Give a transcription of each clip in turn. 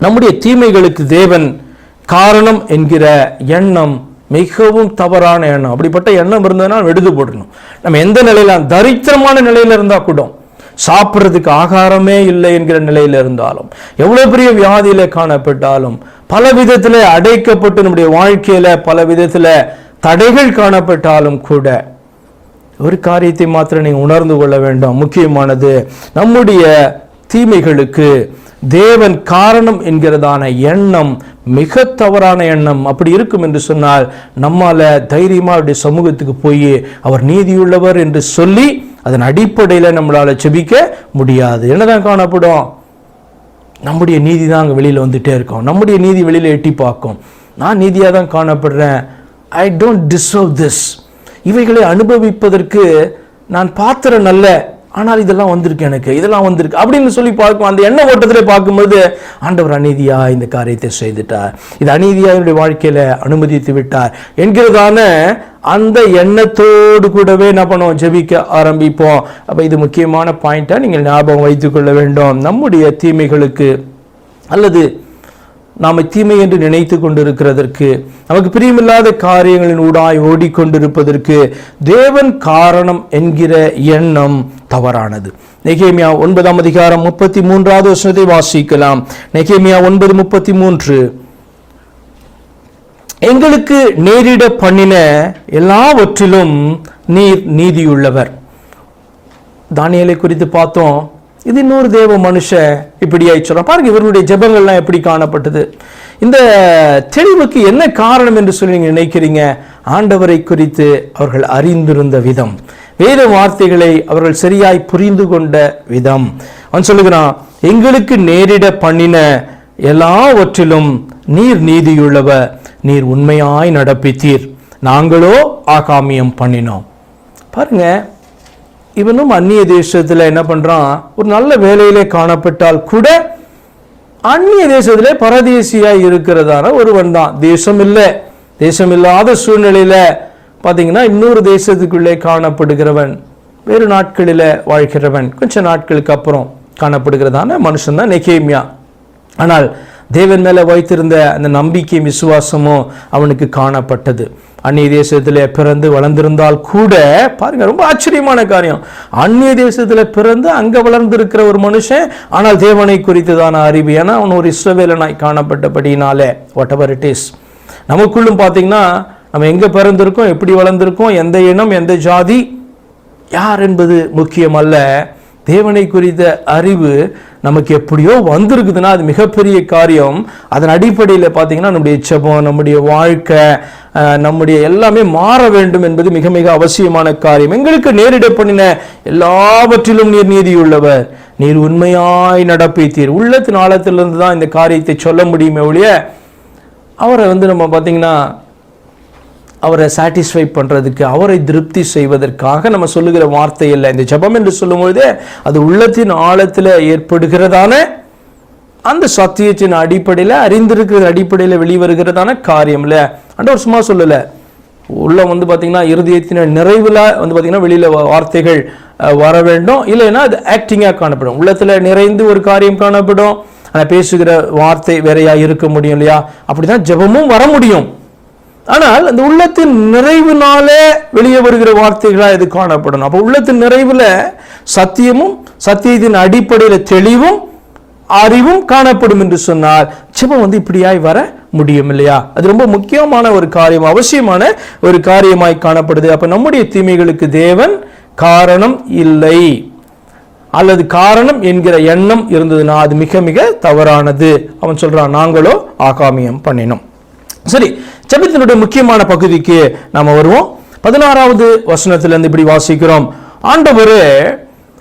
நம்முடைய தீமைகளுக்கு தேவன் காரணம் என்கிற எண்ணம் மிகவும் தவறான எண்ணம். அப்படிப்பட்ட எண்ணம் இருந்ததுன்னா விடுது போடணும் நம்ம எந்த நிலையில தரித்திரமான நிலையில இருந்தால் கூட சாப்பிட்றதுக்கு ஆகாரமே இல்லை என்கிற நிலையில இருந்தாலும் எவ்வளோ பெரிய வியாதியில காணப்பட்டாலும் பல விதத்தில் அடைக்கப்பட்டு நம்முடைய வாழ்க்கையில பல விதத்தில் தடைகள் காணப்பட்டாலும் கூட ஒரு காரியத்தை மாத்திரம் நீங்கள் உணர்ந்து கொள்ள வேண்டும். முக்கியமானது நம்முடைய தீமைகளுக்கு தேவன் காரணம் என்கிறதான எண்ணம் மிக தவறான எண்ணம். அப்படி இருக்கும் என்று சொன்னால் நம்மால தைரியமா அவருடைய சமூகத்துக்கு போய் அவர் நீதியுள்ளவர் என்று சொல்லி அதன் அடிப்படையில் நம்மளால செபிக்க முடியாது. என்னதான் காணப்படும்? நம்முடைய நீதி தான் அங்கே வெளியில் வந்துட்டே இருக்கும். நம்முடைய நீதி வெளியில் எட்டி பார்க்கும். நான் நீதியாக தான் காணப்படுறேன். ஐ டோன்ட் டிசர்வ் திஸ் இவைகளை அனுபவிப்பதற்கு நான் பாத்திரம் நல்ல ஆனால் இதெல்லாம் வந்திருக்கு எனக்கு இதெல்லாம் வந்திருக்கு அப்படின்னு சொல்லி பார்க்கும் அந்த எண்ண ஓட்டத்திலே பார்க்கும்போது ஆண்டவர் அநீதியாக இந்த காரியத்தை செய்துட்டார். இது அநீதியாக என்னுடைய வாழ்க்கையில் அனுமதித்து விட்டார் என்கிறதான அந்த எண்ணத்தோடு கூடவே என்ன பண்ணுவோம்? ஜெபிக்க ஆரம்பிப்போம். அப்போ இது முக்கியமான பாயிண்ட்டாக நீங்கள் ஞாபகம் வைத்துக்கொள்ள வேண்டும். நம்முடைய தீமைகளுக்கு அல்லது நாம் தீமை என்று நினைத்து கொண்டிருக்கிறதற்கு நமக்கு பிரியமில்லாத காரியங்களின் ஊடாய் ஓடிக்கொண்டிருப்பதற்கு தேவன் காரணம் என்கிற எண்ணம் தவறானது. நெகேமியா ஒன்பதாம் அதிகாரம் முப்பத்தி மூன்றாவது வருஷத்தை வாசிக்கலாம். நெகேமியா ஒன்பது முப்பத்தி மூன்று எங்களுக்கு நேரிட பண்ணின எல்லாவற்றிலும் நீர் நீதியுள்ளவர். தானியலை குறித்து பார்த்தோம். இது இன்னொரு தேவ மனுஷன் இப்படியாய் சொல்றான். பாருங்க இவர்களுடைய ஜபங்கள்லாம் எப்படி காணப்பட்டது? இந்த தெளிவுக்கு என்ன காரணம் என்று சொல்லி நீங்கள் நினைக்கிறீங்க? ஆண்டவரை குறித்து அவர்கள் அறிந்திருந்த விதம். வேத வார்த்தைகளை அவர்கள் சரியாய் புரிந்து கொண்ட விதம். அவன் சொல்லுகிறான் எங்களுக்கு நேரிட பண்ணின எல்லாவற்றிலும் நீர் நீதியுள்ளவர். நீர் உண்மையாய் நடப்பித்தீர். நாங்களோ ஆகாமியம் பண்ணினோம். பாருங்க இவனும் அந்நிய தேசத்தில் என்ன பண்ணுறான் ஒரு நல்ல வேலையிலே காணப்பட்டால் கூட அந்நிய தேசத்திலே பரதேசியாக இருக்கிறதான ஒருவன் தான். தேசம் இல்லை. தேசம் இல்லாத சூழ்நிலையில் பார்த்தீங்கன்னா இன்னொரு தேசத்துக்குள்ளே காணப்படுகிறவன் வேறு நாட்களில் வாழ்கிறவன் கொஞ்ச நாட்களுக்கு அப்புறம் காணப்படுகிறதான மனுஷன் தான் நெகேமியா. ஆனால் தேவன் மேலே வைத்திருந்த அந்த நம்பிக்கை விசுவாசமும் அவனுக்கு காணப்பட்டது. அந்நிய தேசத்தில் பிறந்து வளர்ந்திருந்தால் கூட பாருங்க ரொம்ப ஆச்சரியமான காரியம். அந்நிய தேசத்தில் பிறந்து அங்கே வளர்ந்திருக்கிற ஒரு மனுஷன் ஆனால் தேவனை குறித்ததான அறிவு. ஏன்னா அவன் ஒரு இஸ்ரவேலனாய் காணப்பட்டபடினாலே வாட் எவர் இட் இஸ் நமக்குள்ளும் பார்த்தீங்கன்னா நம்ம எங்கே பிறந்திருக்கோம் எப்படி வளர்ந்திருக்கோம் எந்த இனம் எந்த ஜாதி யார் என்பது முக்கியம் அல்ல தேவனை குறித்த அறிவு நமக்கு எப்படியோ வந்திருக்குதுன்னா அது மிகப்பெரிய காரியம். அதன் அடிப்படையில் பார்த்தீங்கன்னா நம்முடைய செபம் நம்முடைய வாழ்க்கை நம்முடைய எல்லாமே மாற வேண்டும் என்பது மிக மிக அவசியமான காரியம். எங்களுக்கு நேரிட பண்ணின எல்லாவற்றிலும் நீர் நீதியுள்ளவர். நீர் உண்மையாய் நடப்பித்தீர். உள்ளத்தின் ஆழத்திலிருந்து தான் இந்த காரியத்தை சொல்ல முடியுமே ஒழிய அவரை வந்து நம்ம பார்த்தீங்கன்னா அவரை சாட்டிஸ்ஃபை பண்ணுறதுக்கு அவரை திருப்தி செய்வதற்காக நம்ம சொல்லுகிற வார்த்தை இல்லை. இந்த ஜெபம் என்று சொல்லும்பொழுது அது உள்ளத்தின் ஆழத்தில் ஏற்படுகிறதான அந்த சத்தியத்தின் அடிப்படையில் அறிந்திருக்கிற அடிப்படையில் வெளிவருகிறதான காரியம் இல்லை. ஒரு சும்மா சொல்லலை. உள்ள வந்து பார்த்தீங்கன்னா இருதயத்தின் நிறைவில் வந்து பார்த்தீங்கன்னா வெளியில் வார்த்தைகள் வர வேண்டும். இல்லைன்னா அது ஆக்டிங்காக காணப்படும். உள்ளத்தில் நிறைந்து ஒரு காரியம் காணப்படும். ஆனால் பேசுகிற வார்த்தை வேறையா இருக்க முடியும் இல்லையா? அப்படிதான் ஜெபமும் வர முடியும். ஆனால் அந்த உள்ளத்தின் நிறைவுனாலே வெளியே வருகிற வார்த்தைகளாக இது காணப்படணும். அப்போ உள்ளத்தின் நிறைவில் சத்தியமும் சத்தியத்தின் அடிப்படையில் தெளிவும் அறிவும் காணப்படும் என்று சொன்னால் ஜெபம் வந்து இப்படியாய் வர முடியும் இல்லையா அது ரொம்ப முக்கியமான ஒரு காரியம் அவசியமான ஒரு காரியமாய் காணப்படுது. அப்போ நம்முடைய தீமைகளுக்கு தேவன் காரணம் இல்லை. அல்லது காரணம் என்கிற எண்ணம் இருந்ததுன்னா அது மிக மிக தவறானது. அவன் சொல்றான் நாங்களோ ஆகாமியம் பண்ணினோம். சரி ஜபத்தினுடைய முக்கியமான பகுதிக்கு நாம் வருவோம். பதினாறாவது வசனத்திலிருந்து இப்படி வாசிக்கிறோம். ஆண்டவரே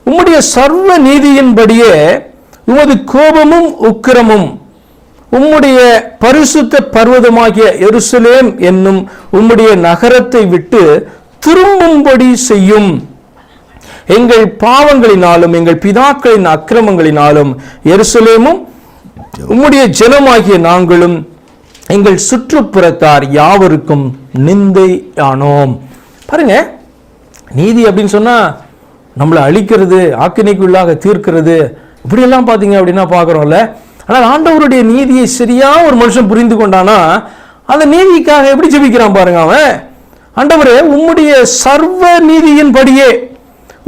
உம்முடைய சர்வ நீதியின்படியே உமது கோபமும் உக்கிரமும் உம்முடைய பரிசுத்த பர்வதமாகிய எருசலேம் என்னும் உம்முடைய நகரத்தை விட்டு திரும்பும்படி செய்யும். எங்கள் பாவங்களினாலும் எங்கள் பிதாக்களின் அக்கிரமங்களினாலும் எருசலேமும் உம்முடைய ஜனமாகிய நாங்களும் எங்கள் சுற்றுப்புறத்தார் யாவருக்கும் நிந்தையானோம். பாருங்க நீதி அப்படின்னு சொன்னால் நம்மளை அழிக்கிறது ஆக்கினைக்குள்ளாக தீர்க்கிறது இப்படியெல்லாம் பார்த்தீங்க அப்படின்னா பார்க்குறோம்ல. ஆனால் ஆண்டவருடைய நீதியை சரியாக ஒரு மனுஷன் புரிந்து கொண்டானா அந்த நீதிக்காக எப்படி ஜெபிக்கிறான் பாருங்க அவன். ஆண்டவரே உம்முடைய சர்வ நீதியின் படியே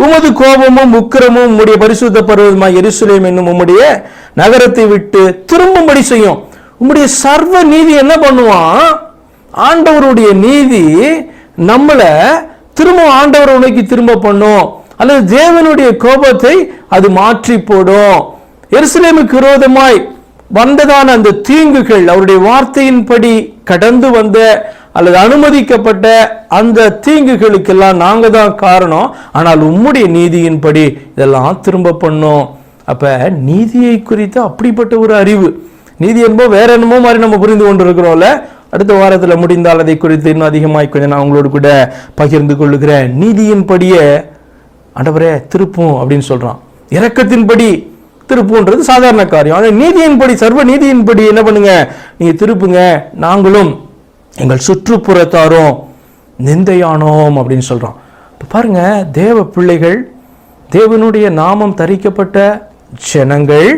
உமது கோபமும் உக்கிரமும் உம்முடைய பரிசுத்த பருவமாய் எரிசுலேம் என்னும் உம்முடைய நகரத்தை விட்டு திரும்பும்படி செய்யும். உம்முடைய சர்வ நீதி என்ன பண்ணுவான்? ஆண்டவருடைய நீதி நம்மளை திரும்ப ஆண்டவர் உனக்கு திரும்ப பண்ணும். அல்லது தேவனுடைய கோபத்தை அது மாற்றி போடும். எருசலேமுக்கு விரோதமாய் வந்ததான அந்த தீங்குகள் அவருடைய வார்த்தையின்படி கடந்து வந்த அல்லது அனுமதிக்கப்பட்ட அந்த தீங்குகளுக்கெல்லாம் நாங்கள் தான் காரணம். ஆனால் உம்முடைய நீதியின்படி இதெல்லாம் திரும்ப பண்ணோம். அப்போ நீதியை குறித்து அப்படிப்பட்ட ஒரு அறிவு. நீதி என்பது வேற என்னமோ மாதிரி நம்ம புரிந்து கொண்டிருக்கிறோம்ல? அடுத்த வாரத்தில் முடிந்தால் அதை குறித்து இன்னும் அதிகமாய் கொஞ்சம் நான் உங்களோடு கூட பகிர்ந்து கொள்ளுகிறேன். நீதியின்படியே ஆண்டவரே திருப்பும் அப்படின்னு சொல்றான். இறக்கத்தின்படி திருப்புன்றது சாதாரண காரியம். ஆனால் நீதியின்படி சர்வ நீதியின்படி என்ன பண்ணுங்க? நீங்க திருப்புங்க. நாங்களும் எங்கள் சுற்றுப்புறத்தாரும் நிந்தையானோம் அப்படின்னு சொல்றான். இப்போ பாருங்க தேவ பிள்ளைகள் தேவனுடைய நாமம் தரிக்கப்பட்ட ஜனங்கள்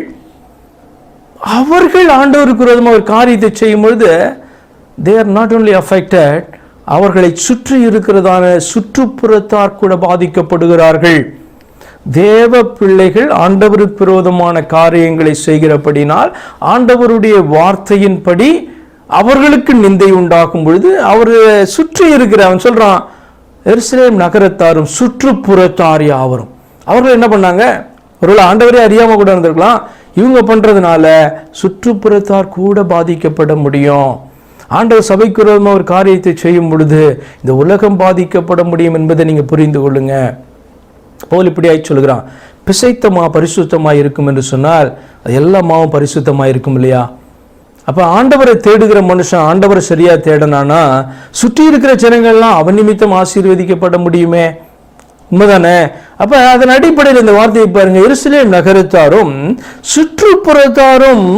அவர்கள் ஆண்டவருக்கு விரோதமாக ஒரு காரியத்தை செய்யும் பொழுது they are not only affected அவர்களை சுற்றி இருக்கிறதான சுற்றுப்புறத்தார் கூட பாதிக்கப்படுகிறார்கள். தேவ பிள்ளைகள் ஆண்டவருக்கு விரோதமான காரியங்களை செய்கிறபடினால் ஆண்டவருடைய வார்த்தையின்படி அவர்களுக்கு நிந்தை உண்டாகும் பொழுது அவர் சுற்றி இருக்கிற அவன் சொல்கிறான் எருசலேம் நகரத்தாரும் சுற்றுப்புறத்தார் யாவரும். அவர்கள் என்ன பண்ணாங்க? ஒருவேளை ஆண்டவரே அறியாமல் கூட இருந்திருக்கலாம். இவங்க பண்ணுறதுனால சுற்றுப்புறத்தார் கூட பாதிக்கப்பட முடியும். ஆண்டவர் சபைக்குரமாக ஒரு காரியத்தை செய்யும் பொழுது இந்த உலகம் பாதிக்கப்பட முடியும் என்பதை நீங்கள் புரிந்து கொள்ளுங்க. போல் இப்படியாய் சொல்கிறான் பிசைத்த மா பரிசுத்தமாக இருக்கும் என்று சொன்னால் அது எல்லா மாவும் பரிசுத்தமாக இருக்கும் இல்லையா? அப்போ ஆண்டவரை தேடுகிற மனுஷன் ஆண்டவரை சரியாக தேடனானா சுற்றி இருக்கிற ஜனங்கள்லாம் அவன் நிமித்தம் ஆசீர்வதிக்கப்பட முடியுமே? உண்மைதானே? அப்ப அதன் அடிப்படையில் இந்த வார்த்தையை பாருங்க. எருசலேம் நகரத்தாரும் சுற்றுப்புறத்தாரும்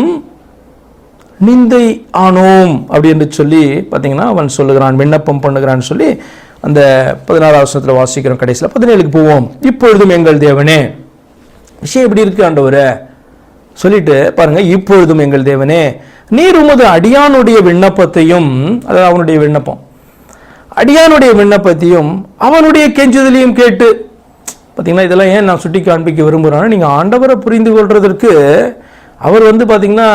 நிந்தை ஆனோம் அப்படி என்று சொல்லி பார்த்தீங்கன்னா அவன் சொல்லுகிறான் விண்ணப்பம் பண்ணுகிறான்னு சொல்லி அந்த பதினாறாவது வருஷத்தில் வாசிக்கிறோம் கடைசியில். பதினேழுக்கு போவோம். இப்பொழுதும் எங்கள் தேவனே. விஷயம் எப்படி இருக்கு ஆண்டவரே. சொல்லிட்டு பாருங்க இப்பொழுதும் எங்கள் தேவனே நீர் உமது அடியானுடைய விண்ணப்பத்தையும் அதாவது அவனுடைய விண்ணப்பம் அடியானுடைய விண்ணப்பத்தையும் அவனுடைய கெஞ்சுதலையும் கேட்டு பார்த்தீங்கன்னா இதெல்லாம் ஏன் நான் சுட்டி காண்பிக்க விரும்புகிறேன்னா நீங்கள் ஆண்டவரை புரிந்து கொள்றதற்கு அவர் வந்து பார்த்தீங்கன்னா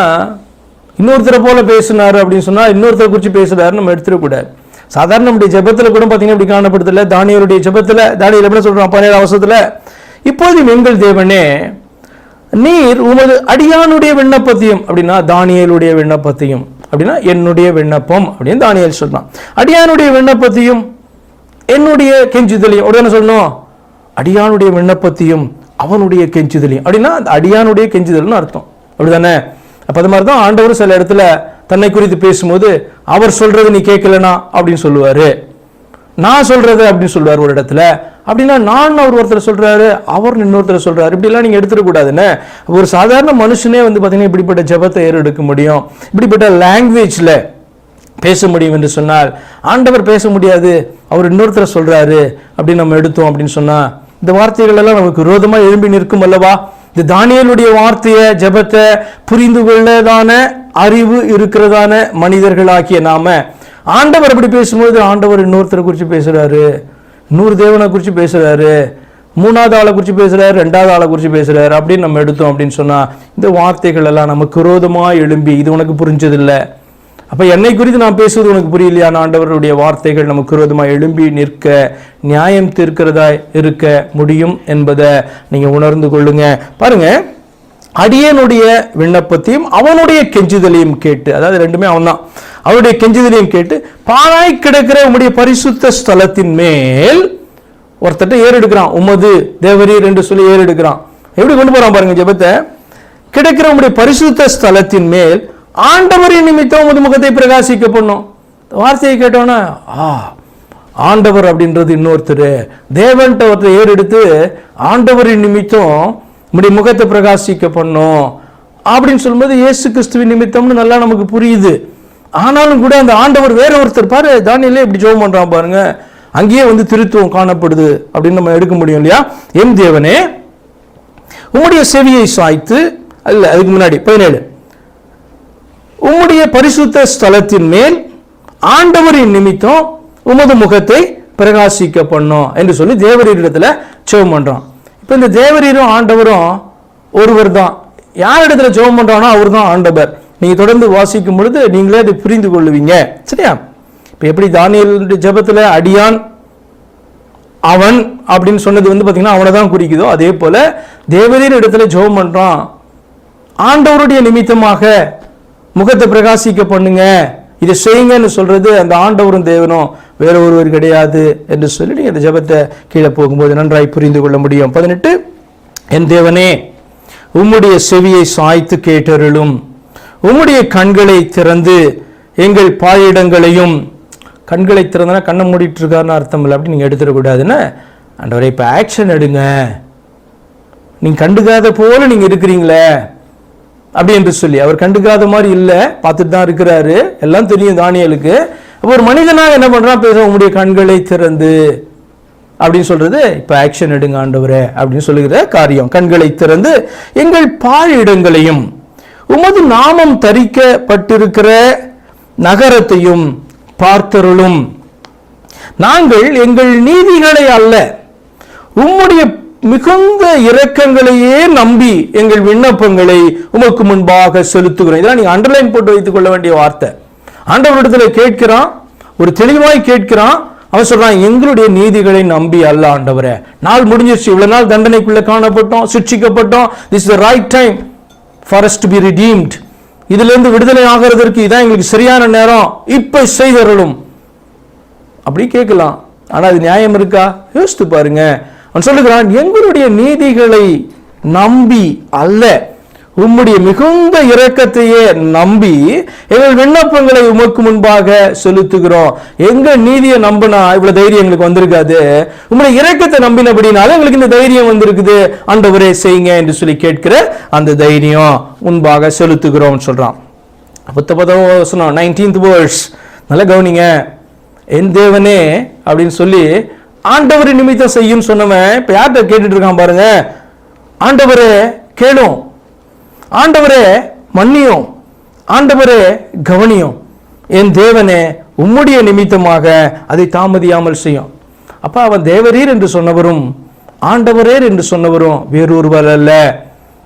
இன்னொருத்தரை போல பேசினார் அப்படின்னு சொன்னால் இன்னொருத்தரை குறித்து பேசுறாரு நம்ம எடுத்துடக்கூடாது சாதாரண நம்முடைய ஜெபத்தில் கூட பார்த்தீங்கன்னா இப்படி காணப்படுதில்ல தானியருடைய ஜெபத்தில் தானியில் எப்படி சொல்கிறோம் பதினேழு அவசரத்தில்? இப்போதும் எங்கள் தேவனே நீர் உமது அடியானுடைய விண்ணப்பத்தையும் அப்படின்னா தானியலுடைய விண்ணப்பத்தையும் அப்படின்னா என்னுடைய விண்ணப்பம் அப்படின்னு தானியல் சொல்றான். அடியானுடைய விண்ணப்பத்தையும் என்னுடைய கெஞ்சுதலையும் உடனே சொல்லணும்? அடியானுடைய விண்ணப்பத்தையும் அவனுடைய கெஞ்சுதலையும். அப்படின்னா அந்த அடியானுடைய கெஞ்சுதல்னு அர்த்தம். அப்படிதானே அப்போ அது மாதிரி தான் ஆண்டவர் சில இடத்துல தன்னை குறித்து பேசும்போது அவர் சொல்றது நீ கேட்கலனா? அப்படின்னு சொல்லுவாரு. நான் சொல்றது அப்படின்னு சொல்லுவார் ஒரு இடத்துல. அப்படின்னா நான் அவர் ஒருத்தர் சொல்றாரு அவர் இன்னொருத்தர் சொல்றாரு. இப்படிலாம் நீங்க எடுத்துடக்கூடாதுன்னு ஒரு சாதாரண மனுஷனே வந்து பார்த்தீங்கன்னா இப்படிப்பட்ட ஜெபத்தை ஏறெடுக்க முடியும். இப்படிப்பட்ட லாங்குவேஜில் பேச முடியும் என்று சொன்னால் ஆண்டவர் பேச முடியாது அவர் இன்னொருத்தர் சொல்றாரு அப்படின்னு நம்ம எடுத்தோம் அப்படின்னு சொன்னா இந்த வார்த்தைகள் எல்லாம் நமக்கு விரோதமாக எழும்பி நிற்கும் அல்லவா? இந்த தானியலுடைய வார்த்தையை ஜெபத்தை புரிந்து கொள்ளதான அறிவு இருக்கிறதான மனிதர்களாகிய நாம ஆண்டவர் அப்படி பேசும்போது ஆண்டவர் இன்னொருத்தரை குறித்து பேசுறாரு. நூறு தேவனை குறித்து பேசுறாரு. மூணாவது ஆளை குறித்து பேசுறாரு ரெண்டாவது ஆளை குறித்து பேசுறாரு. அப்படின்னு நம்ம எடுத்தோம் அப்படின்னு சொன்னா இந்த வார்த்தைகள் எல்லாம் நம்ம குரோதமாக எழும்பி இது உனக்கு புரிஞ்சதில்லை. அப்போ என்னை குறித்து நான் பேசுவது உனக்கு புரியலையா? ஆண்டவருடைய வார்த்தைகள் நமக்கு விரோதமாக எழும்பி நிற்க நியாயம் தீர்க்கிறதா இருக்க முடியும் என்பதை நீங்க உணர்ந்து கொள்ளுங்க. பாருங்க அடியனுடைய விண்ணப்பத்தையும் அவனுடைய கெஞ்சுதலையும் கேட்டு அதாவது ரெண்டுமே அவன்தான். அவருடைய கெஞ்சுதலையும் கேட்டு பாழாய் கிடக்கிற உம்முடைய பரிசுத்த ஸ்தலத்தின் மேல் ஒருத்தட்ட ஏறெடுக்கிறான். உமது தேவரீர் என்று சொல்லி ஏறெடுக்கிறான். எப்படி கொண்டு போறான் பாருங்க ஜெபத்தை? கிடைக்கிற உம்முடைய பரிசுத்த ஸ்தலத்தின் மேல் ஆண்டவரின் நிமித்தம் உமது முகத்தை பிரகாசிக்க பண்ணும் வார்த்தையை கேட்டோன்னா ஆ ஆண்டவர் அப்படின்றது இன்னொருத்தர். தேவன்ட்ட ஒருத்தர் ஏறெடுத்து ஆண்டவரின் நிமித்தம் உம்முடைய முகத்தை பிரகாசிக்க பண்ணும் அப்படின்னு சொல்லும்போது இயேசு கிறிஸ்துவின் நிமித்தம்னு நல்லா நமக்கு புரியுது. ஆனாலும் கூட அந்த ஆண்டவர் வேற ஒருத்தர் பாரு தானியலே இப்படி ஜெபம் பண்றான் பாருங்க. அங்கேயே வந்து திருத்துவம் காணப்படுது அப்படின்னு நம்ம எடுக்க முடியும் இல்லையா? எம் தேவனே உம்முடைய செவியை சாய்த்து அல்ல அதுக்கு முன்னாடி பதினேழு. உம்முடைய பரிசுத்த ஸ்தலத்தின் மேல் ஆண்டவரின் நிமித்தம் உமது முகத்தை பிரகாசிக்க பண்ணோம் என்று சொல்லி தேவரீரிடத்தில் ஜெபம் பண்றான். இப்போ இந்த தேவரீரும் ஆண்டவரும் ஒருவர் தான் யார் இடத்துல ஜெபம் பண்ணுறானோ அவர் தான் ஆண்டவர். நீங்கள் தொடர்ந்து வாசிக்கும் பொழுது நீங்களே அதை புரிந்து கொள்ளுவீங்க. சரியா? இப்போ எப்படி தானியல் ஜபத்தில் அடியான் அவன் அப்படின்னு சொன்னது வந்து பார்த்தீங்கன்னா அவனை தான் குறிக்குதோ அதே போல தேவதையின் இடத்துல ஜெபம் பண்ணுறான் ஆண்டவருடைய நிமித்தமாக முகத்தை பிரகாசிக்க பண்ணுங்க. இதை செய்யுங்கன்னு சொல்றது அந்த ஆண்டவரும் தேவனும். வேற ஒருவர் கிடையாது என்று சொல்லி நீங்கள் அந்த ஜெபத்தை கீழே போகும்போது நன்றாய் புரிந்து கொள்ள முடியும். பதினெட்டு என் தேவனே உம்முடைய செவியை சாய்த்து கேட்டருளும். உம்முடைய கண்களை திறந்து எங்கள் பாயிடங்களையும் கண்களை திறந்தனா கண்ணை மூடிட்டு இருக்காருன்னு அர்த்தம் இல்லை. அப்படி நீங்கள் எடுத்துடக்கூடாதுன்னு. ஆண்டவரை இப்போ ஆக்ஷன் எடுங்க. நீங்கள் கண்டுக்காத போல நீங்கள் இருக்கிறீங்களே அப்படி என்று சொல்லி. அவர் கண்டுக்காத மாதிரி இல்லை. பார்த்துட்டு தான் இருக்கிறாரு. எல்லாம் தெரியும் தானியலுக்கு. அப்போ ஒரு மனிதனாக என்ன பண்ணுறான் பேச உங்களுடைய கண்களை திறந்து. அப்படின்னு சொல்றது இப்போ ஆக்ஷன் எடுங்க ஆண்டவரே அப்படின்னு சொல்லுகிற காரியம். கண்களை திறந்து எங்கள் பாழிடங்களையும் உமது நாமம் தரிக்கப்பட்டிருக்கிற நகரத்தையும் பார்த்தருளும். நாங்கள் எங்கள் நீதிகளை அல்ல உம்முடைய மிகுந்த இரக்கங்களையே நம்பி எங்கள் விண்ணப்பங்களை உமக்கு முன்பாக செலுத்துகிறோம். இதெல்லாம் நீங்க அண்டர்லைன் போட்டு வைத்துக் கொள்ள வேண்டிய வார்த்தை. ஆண்டவரிடத்தில் கேட்கிறான் ஒரு தெளிவாய் கேட்கிறான். அவன் சொல்றான் எங்களுடைய நீதிகளை நம்பி அல்ல ஆண்டவரே. நாள் முடிஞ்சிருச்சு இவ்வளவு நாள் தண்டனைக்குள்ள காணப்பட்டோம் சிக்ஷிக்கப்பட்டோம் this the right time for us to be redeemed இதுல இருந்து விடுதலை ஆகிறதற்கு இதான் எங்களுக்கு சரியான நேரம். இப்போ செய்தருளும். அப்படி கேட்கலாம். ஆனா அது நியாயம் இருக்கா? யோசித்து பாருங்க. அவன் சொல்லுகிறான் எங்களுடைய நீதிகளை நம்பி அல்ல. உம்முடைய மிகுந்த இரக்கத்தையே நம்பி எங்கள் விண்ணப்பங்களை உமக்கு முன்பாக செலுத்துகிறோம். எங்க நீதியை நம்பினா இவ்வளவு தைரியம் எங்களுக்கு வந்திருக்காது. உங்களுடைய இரக்கத்தை நம்பினபடினால எங்களுக்கு இந்த தைரியம் வந்திருக்குது. ஆண்டவரே செய்யுங்க என்று சொல்லி கேட்கிற அந்த தைரியம் முன்பாக செலுத்துகிறோம் சொல்றான். பத்து பதம் நைன்டீன்த் வேர்ஸ் நல்லா கவனிங்க. என் தேவனே அப்படின்னு சொல்லி ஆண்டவர் நிமித்தம் செய்யும் சொன்னவன் இப்ப யார்கிட்ட கேட்டுட்டு இருக்கான் பாருங்க. ஆண்டவரே கேளும். ஆண்டவரே மன்னியும். ஆண்டவரே கவனியும். என் தேவனே உம்முடைய நிமித்தமாக அதை தாமதியாமல் செய்யும். அப்போ அவன் தேவரீர் என்று சொன்னவரும் ஆண்டவரேர் என்று சொன்னவரும் வேறொருவர் அல்ல.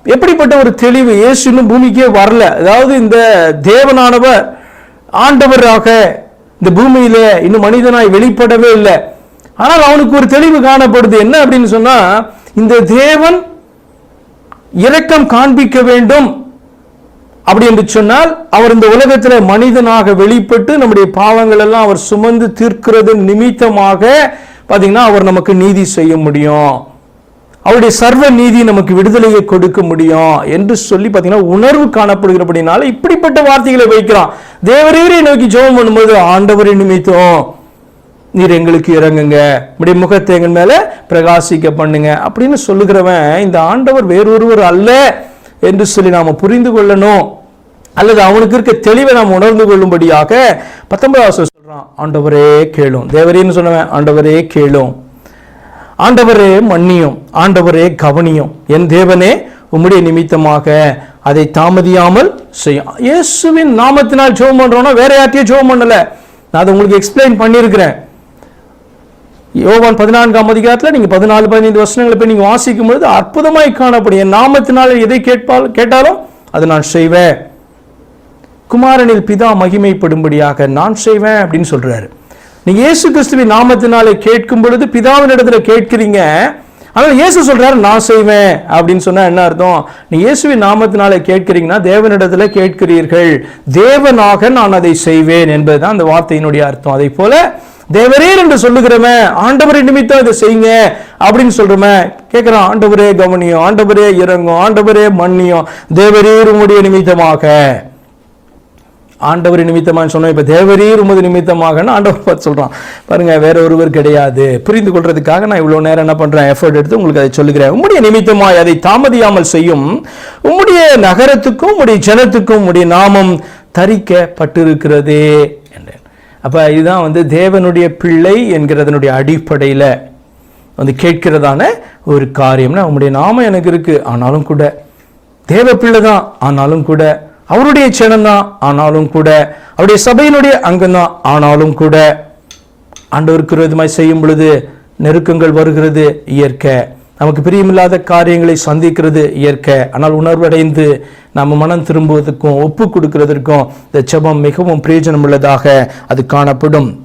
எப்படிப்பட்ட ஒரு தெளிவு இயேசு இன்னும் பூமிக்கே வரல. அதாவது இந்த தேவனானவர் ஆண்டவராக இந்த பூமியில இன்னும் மனிதனாய் வெளிப்படவே இல்லை. ஆனால் அவனுக்கு ஒரு தெளிவு காணப்படுது. என்ன அப்படின்னு சொன்னா இந்த தேவன் இரக்கம் காண்பிக்க வேண்டும். அப்படி என்று சொன்னால் அவர் இந்த உலகத்தில் மனிதனாக வெளிப்பட்டு நம்முடைய பாவங்கள் எல்லாம் அவர் சுமந்து தீர்க்கிறது நிமித்தமாக பார்த்தீங்கன்னா அவர் நமக்கு நீதி செய்ய முடியும். அவருடைய சர்வ நீதி நமக்கு விடுதலையை கொடுக்க முடியும் என்று சொல்லி பார்த்தீங்கன்னா உணர்வு காணப்படுகிறபடினால இப்படிப்பட்ட வார்த்தைகளை வைக்கிறான். தேவரீரை நோக்கி ஜோபம் பண்ணும்போது ஆண்டவரை நிமித்தம். நீர் எங்களுக்கு இறங்குங்க. இப்படி முகத்தை எங்கள் மேல பிரகாசிக்க பண்ணுங்க. அப்படின்னு சொல்லுகிறவன் இந்த ஆண்டவர் வேறொருவர் அல்ல என்று சொல்லி நாம புரிந்து கொள்ளணும். அல்லது அவனுக்கு இருக்க தெளிவை நாம் உணர்ந்து கொள்ளும்படியாக பத்தொன்பதாவது சொல்றான் ஆண்டவரே கேளும். தேவரேன்னு சொன்னவன் ஆண்டவரே கேளும். ஆண்டவரே மன்னியும். ஆண்டவரே கவனியும். என் தேவனே உம்முடைய நிமித்தமாக அதை தாமதியாமல் செய்யும் இயேசுவின் நாமத்தினால் ஜெபம் பண்றோம்னா வேற யார்ட்டையும் ஜெபம் பண்ணல. நான் அதை உங்களுக்கு எக்ஸ்பிளைன் பண்ணியிருக்கிறேன். யோவான் பதினான்காம் அதிகாரத்தில் நீங்கள் பதினாலு பதினைந்து வருஷங்களை போய் நீங்கள் வாசிக்கும் பொழுது அற்புதமாய் காணப்படும். என் நாமத்தினால் எதை கேட்பால் கேட்டாலும் அதை நான் செய்வேன். குமாரனில் பிதா மகிமைப்படும்படியாக நான் செய்வேன் அப்படின்னு சொல்கிறாரு நீங்கள் இயேசு கிறிஸ்துவின் நாமத்தினாலே கேட்கும் பொழுது பிதாவின் இடத்துல கேட்கிறீங்க. ஆனால் இயேசு சொல்கிறாரு நான் செய்வேன். அப்படின்னு சொன்னால் என்ன அர்த்தம்? நீ இயேசுவின் நாமத்தினாலே கேட்கிறீங்கன்னா தேவனிடத்தில் கேட்கிறீர்கள். தேவனாக நான் அதை செய்வேன் என்பதுதான் அந்த வார்த்தையினுடைய அர்த்தம். அதை போல தேவரீர் என்று சொல்லுகிறவன் ஆண்டவரை நிமித்தம் இதை செய்யுங்க அப்படின்னு சொல்றவன் கேட்கிறான் ஆண்டவரே கவனியம் ஆண்டவரே இறங்கும் ஆண்டவரே மன்னியும் தேவரீர் உம்முடைய நிமித்தமாக. ஆண்டவர் நிமித்தமாக சொன்னோம் இப்ப தேவரீர் உமது நிமித்தமாக ஆண்டவர் பார்த்து சொல்றான். பாருங்க வேற ஒருவர் கிடையாது. புரிந்து கொள்றதுக்காக நான் இவ்வளவு நேரம் என்ன பண்றேன் எஃபர்ட் எடுத்து உங்களுக்கு அதை சொல்லுகிறேன். உம்முடைய நிமித்தமாய் அதை தாமதியாமல் செய்யும் உம்முடைய நகரத்துக்கும் உம்முடைய ஜனத்துக்கும் உம்முடைய நாமம் தரிக்கப்பட்டிருக்கிறதே. அப்போ இதுதான் வந்து தேவனுடைய பிள்ளை என்கிறதனுடைய அடிப்படையில் வந்து கேட்கிறதான ஒரு காரியம்னா அவனுடைய நாமம் எனக்கு இருக்கு ஆனாலும் கூட. தேவ பிள்ளை தான் ஆனாலும் கூட. அவருடைய சேனம்தான் ஆனாலும் கூட. அவருடைய சபையினுடைய அங்கம்தான் ஆனாலும் கூட. ஆண்டவருக்கு விரோதமாய் செய்யும் பொழுது நெருக்கங்கள் வருகிறது இயற்கை. நமக்கு பிரியமில்லாத காரியங்களை சந்திக்கிறது இயற்கை. ஆனால் உணர்வடைந்து நம்ம மனம் திரும்புவதற்கும் ஒப்பு கொடுக்கிறதற்கும் இந்த செபம் மிகவும் பிரயோஜனம் உள்ளதாக அது காணப்படும்.